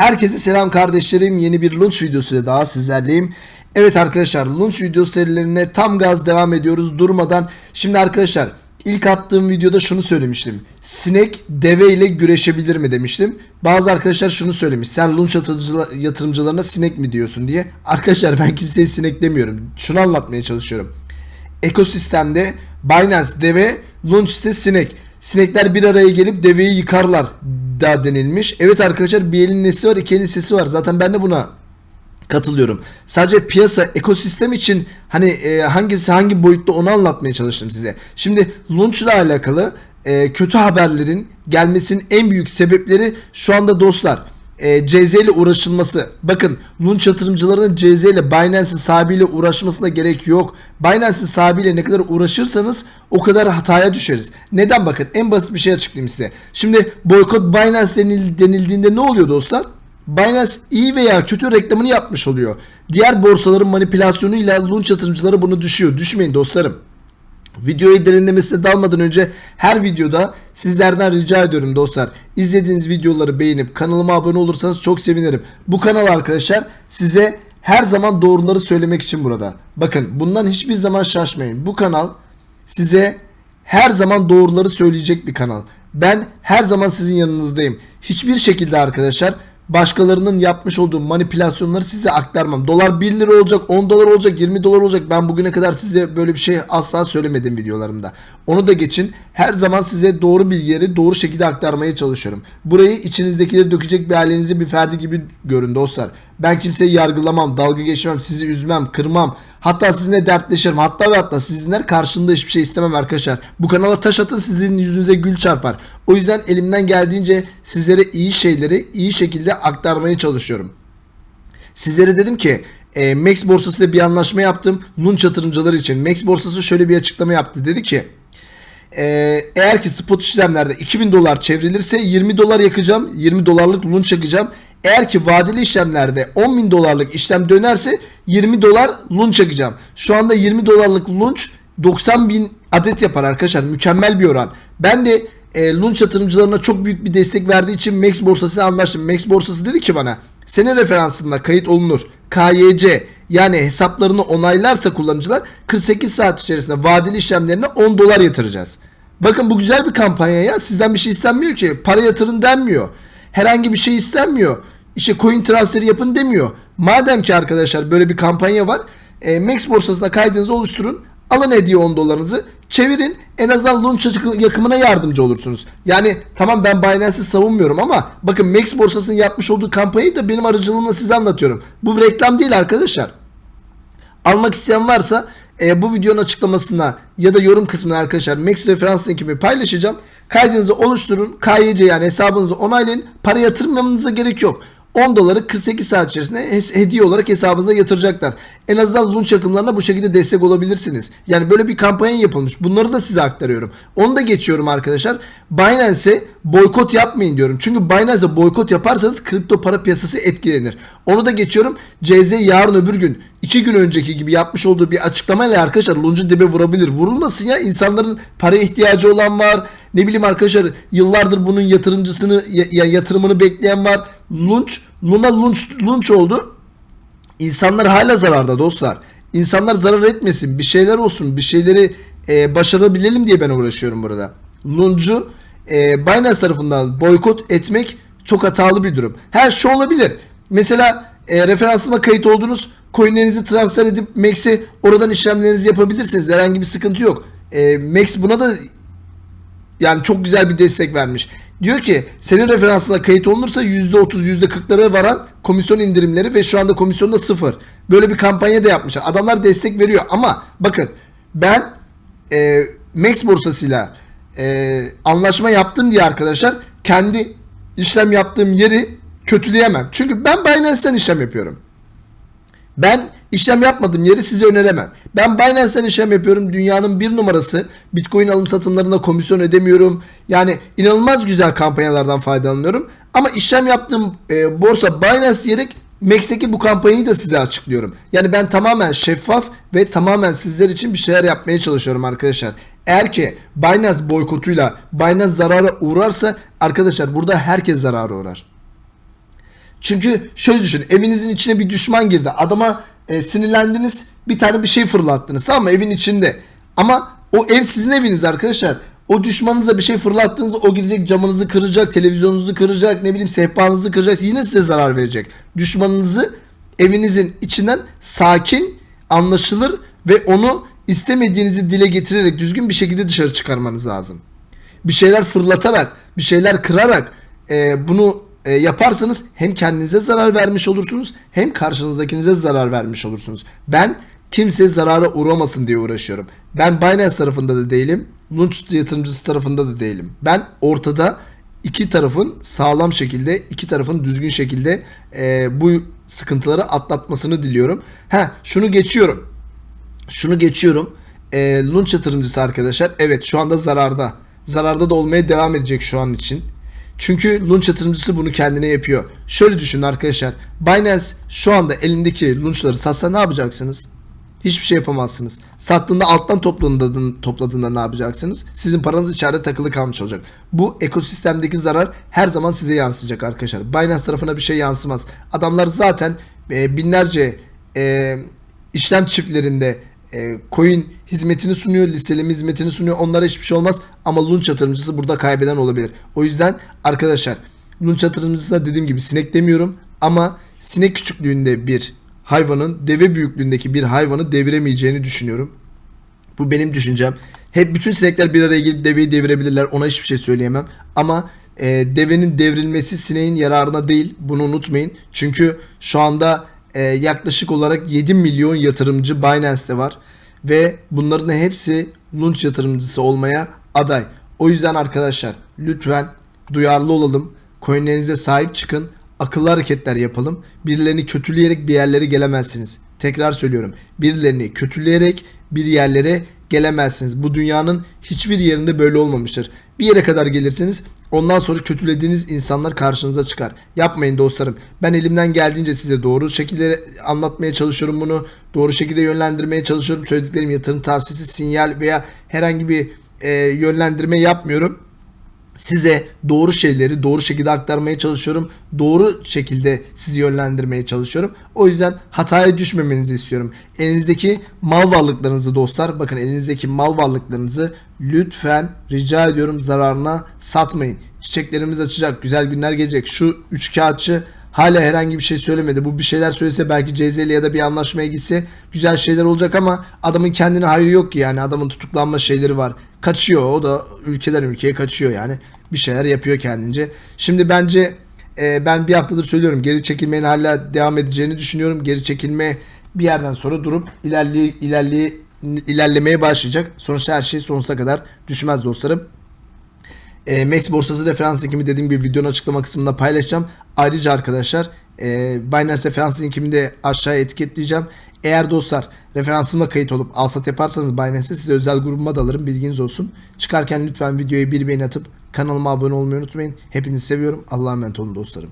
Herkese selam kardeşlerim. Yeni bir launch videosuyla daha sizlerleyim. Evet arkadaşlar launch video serilerine tam gaz devam ediyoruz durmadan. Şimdi arkadaşlar ilk attığım videoda şunu söylemiştim. Sinek deve ile güreşebilir mi demiştim. Bazı arkadaşlar şunu söylemiş. Sen launch yatırımcıla- yatırımcılarına sinek mi diyorsun diye. Arkadaşlar ben kimseye sinek demiyorum. Şunu anlatmaya çalışıyorum ekosistemde Binance deve, Launch ise sinek. Sinekler bir araya gelip deveyi yıkarlar da denilmiş. Evet arkadaşlar bir elin nesi var iki elin sesi var. Zaten ben de buna katılıyorum. Sadece piyasa ekosistem için hani e, hangisi hangi boyutta onu anlatmaya çalıştım size. Şimdi launch ile alakalı e, kötü haberlerin gelmesinin en büyük sebepleri şu anda dostlar e, CZ ile uğraşılması. Bakın launch yatırımcılarının CZ ile Binance'in sahibiyle uğraşmasına gerek yok. Binance'in sahibiyle ne kadar uğraşırsanız o kadar hataya düşeriz. Neden bakın en basit bir şey açıklayayım size. Şimdi boykot Binance denil- denildiğinde ne oluyor dostlar? Binance iyi veya kötü reklamını yapmış oluyor. Diğer borsaların manipülasyonuyla launch yatırımcıları bunu düşüyor. Düşmeyin dostlarım. Videoyu derinlemesine dalmadan önce her videoda sizlerden rica ediyorum dostlar. İzlediğiniz videoları beğenip kanalıma abone olursanız çok sevinirim. Bu kanal arkadaşlar size her zaman doğruları söylemek için burada. Bakın bundan hiçbir zaman şaşmayın. Bu kanal size her zaman doğruları söyleyecek bir kanal. Ben her zaman sizin yanınızdayım. Hiçbir şekilde arkadaşlar başkalarının yapmış olduğu manipülasyonları size aktarmam. Dolar 1 lira olacak, 10 dolar olacak, 20 dolar olacak. Ben bugüne kadar size böyle bir şey asla söylemedim videolarımda. Onu da geçin. Her zaman size doğru bilgileri doğru şekilde aktarmaya çalışıyorum. Burayı içinizdekileri dökecek bir ailenizin bir ferdi gibi görün dostlar. Ben kimseyi yargılamam, dalga geçmem, sizi üzmem, kırmam. Hatta sizinle dertleşirim. Hatta ve hatta siz dinler karşında hiçbir şey istemem arkadaşlar. Bu kanala taş atın sizin yüzünüze gül çarpar. O yüzden elimden geldiğince sizlere iyi şeyleri iyi şekilde aktarmaya çalışıyorum. Sizlere dedim ki e, Max borsası ile bir anlaşma yaptım. Launch yatırımcıları için. Max borsası şöyle bir açıklama yaptı. Dedi ki e, eğer ki spot işlemlerde 2000 dolar çevrilirse 20 dolar yakacağım. 20 dolarlık launch yakacağım. Eğer ki vadeli işlemlerde 10 bin dolarlık işlem dönerse 20 dolar launch yakacağım. Şu anda 20 dolarlık launch 90 bin adet yapar arkadaşlar. Mükemmel bir oran. Ben de e, launch yatırımcılarına çok büyük bir destek verdiği için Max borsasıyla anlaştım. Max borsası dedi ki bana senin referansında kayıt olunur. KYC yani hesaplarını onaylarsa kullanıcılar 48 saat içerisinde vadeli işlemlerine 10 dolar yatıracağız. Bakın bu güzel bir kampanya ya. Sizden bir şey istenmiyor ki. Para yatırın denmiyor. Herhangi bir şey istenmiyor. İşte coin transferi yapın demiyor. Madem ki arkadaşlar böyle bir kampanya var. E, Max borsasına kaydınızı oluşturun. Alın hediye 10 dolarınızı. Çevirin. En azından launch yakımına yardımcı olursunuz. Yani tamam ben Binance'i savunmuyorum ama bakın Max borsasının yapmış olduğu kampanyayı da benim aracılığımla size anlatıyorum. Bu reklam değil arkadaşlar. Almak isteyen varsa e, bu videonun açıklamasına ya da yorum kısmına arkadaşlar Max referans linkimi paylaşacağım. Kaydınızı oluşturun. KYC yani hesabınızı onaylayın. Para yatırmamanıza gerek yok. 10 doları 48 saat içerisinde hediye olarak hesabınıza yatıracaklar. En azından launch akımlarına bu şekilde destek olabilirsiniz. Yani böyle bir kampanya yapılmış. Bunları da size aktarıyorum. Onu da geçiyorum arkadaşlar. Binance'e boykot yapmayın diyorum. Çünkü Binance'e boykot yaparsanız kripto para piyasası etkilenir. Onu da geçiyorum. CZ yarın öbür gün 2 gün önceki gibi yapmış olduğu bir açıklamayla arkadaşlar launch'un dibe vurabilir. Vurulmasın ya. insanların paraya ihtiyacı olan var. Ne bileyim arkadaşlar yıllardır bunun yatırımcısını ya, ya- yatırımını bekleyen var. Launch, Luna launch, launch oldu. İnsanlar hala zararda dostlar. İnsanlar zarar etmesin, bir şeyler olsun, bir şeyleri e, başarabilelim diye ben uğraşıyorum burada. Luncu e, Binance tarafından boykot etmek çok hatalı bir durum. Her şey olabilir. Mesela e, referansıma kayıt oldunuz, coinlerinizi transfer edip Max'e oradan işlemlerinizi yapabilirsiniz. Herhangi bir sıkıntı yok. E, Max buna da yani çok güzel bir destek vermiş. Diyor ki senin referansına kayıt olunursa %30 %40'lara varan komisyon indirimleri ve şu anda komisyon da sıfır. Böyle bir kampanya da yapmışlar. Adamlar destek veriyor ama bakın ben e, Max borsasıyla e, anlaşma yaptım diye arkadaşlar kendi işlem yaptığım yeri kötüleyemem. Çünkü ben Binance'ten işlem yapıyorum. Ben işlem yapmadığım yeri size öneremem. Ben Binance'ten işlem yapıyorum. Dünyanın bir numarası. Bitcoin alım satımlarında komisyon ödemiyorum. Yani inanılmaz güzel kampanyalardan faydalanıyorum. Ama işlem yaptığım e, borsa Binance diyerek Max'teki bu kampanyayı da size açıklıyorum. Yani ben tamamen şeffaf ve tamamen sizler için bir şeyler yapmaya çalışıyorum arkadaşlar. Eğer ki Binance boykotuyla Binance zarara uğrarsa arkadaşlar burada herkes zarara uğrar. Çünkü şöyle düşünün evinizin içine bir düşman girdi. Adama e, sinirlendiniz bir tane bir şey fırlattınız tamam mı evin içinde. Ama o ev sizin eviniz arkadaşlar. O düşmanınıza bir şey fırlattığınızda o gidecek camınızı kıracak, televizyonunuzu kıracak, ne bileyim sehpanızı kıracak. Yine size zarar verecek. Düşmanınızı evinizin içinden sakin, anlaşılır ve onu istemediğinizi dile getirerek düzgün bir şekilde dışarı çıkarmanız lazım. Bir şeyler fırlatarak, bir şeyler kırarak e, bunu e, yaparsanız hem kendinize zarar vermiş olursunuz hem karşınızdakinize zarar vermiş olursunuz. Ben kimse zarara uğramasın diye uğraşıyorum. Ben Binance tarafında da değilim. Launch yatırımcısı tarafında da değilim. Ben ortada iki tarafın sağlam şekilde, iki tarafın düzgün şekilde e, bu sıkıntıları atlatmasını diliyorum. Ha şunu geçiyorum. Şunu geçiyorum. E, Launch yatırımcısı arkadaşlar evet şu anda zararda. Zararda da olmaya devam edecek şu an için. Çünkü Launch yatırımcısı bunu kendine yapıyor. Şöyle düşünün arkadaşlar. Binance şu anda elindeki launchları satsa ne yapacaksınız? Hiçbir şey yapamazsınız. Sattığında alttan topladığında, ne yapacaksınız? Sizin paranız içeride takılı kalmış olacak. Bu ekosistemdeki zarar her zaman size yansıyacak arkadaşlar. Binance tarafına bir şey yansımaz. Adamlar zaten e, binlerce e, işlem çiftlerinde e, coin hizmetini sunuyor, listeleme hizmetini sunuyor. Onlara hiçbir şey olmaz ama Lunch yatırımcısı burada kaybeden olabilir. O yüzden arkadaşlar Lunch yatırımcısına dediğim gibi sinek demiyorum ama sinek küçüklüğünde bir hayvanın deve büyüklüğündeki bir hayvanı deviremeyeceğini düşünüyorum. Bu benim düşüncem. Hep bütün sinekler bir araya gelip deveyi devirebilirler. Ona hiçbir şey söyleyemem. Ama e, devenin devrilmesi sineğin yararına değil. Bunu unutmayın. Çünkü şu anda e, yaklaşık olarak 7 milyon yatırımcı Binance'te var. Ve bunların hepsi Launch yatırımcısı olmaya aday. O yüzden arkadaşlar lütfen duyarlı olalım. Coinlerinize sahip çıkın. Akıllı hareketler yapalım. Birilerini kötüleyerek bir yerlere gelemezsiniz. Tekrar söylüyorum. Birilerini kötüleyerek bir yerlere gelemezsiniz. Bu dünyanın hiçbir yerinde böyle olmamıştır. Bir yere kadar gelirsiniz ondan sonra kötülediğiniz insanlar karşınıza çıkar. Yapmayın dostlarım. Ben elimden geldiğince size doğru şekilde anlatmaya çalışıyorum bunu. Doğru şekilde yönlendirmeye çalışıyorum. Söylediklerim yatırım tavsiyesi, sinyal veya herhangi bir e, yönlendirme yapmıyorum size doğru şeyleri doğru şekilde aktarmaya çalışıyorum. Doğru şekilde sizi yönlendirmeye çalışıyorum. O yüzden hataya düşmemenizi istiyorum. Elinizdeki mal varlıklarınızı dostlar bakın elinizdeki mal varlıklarınızı lütfen rica ediyorum zararına satmayın. Çiçeklerimiz açacak. Güzel günler gelecek. Şu üç kağıtçı Hala herhangi bir şey söylemedi. Bu bir şeyler söylese belki CZ'li ya da bir anlaşmaya gitse güzel şeyler olacak ama adamın kendine hayrı yok ki yani. Adamın tutuklanma şeyleri var. Kaçıyor o da ülkeden ülkeye kaçıyor yani. Bir şeyler yapıyor kendince. Şimdi bence e, ben bir haftadır söylüyorum geri çekilmenin hala devam edeceğini düşünüyorum. Geri çekilme bir yerden sonra durup ilerli ilerli ilerlemeye başlayacak. Sonuçta her şey sonsuza kadar düşmez dostlarım. E, Max borsası referans linkimi dediğim gibi videonun açıklama kısmında paylaşacağım. Ayrıca arkadaşlar e, Binance referans linkimi de aşağıya etiketleyeceğim. Eğer dostlar referansımla kayıt olup alsat yaparsanız Binance'e size özel grubuma da alırım bilginiz olsun. Çıkarken lütfen videoya bir beğeni atıp kanalıma abone olmayı unutmayın. Hepinizi seviyorum. Allah'a emanet olun dostlarım.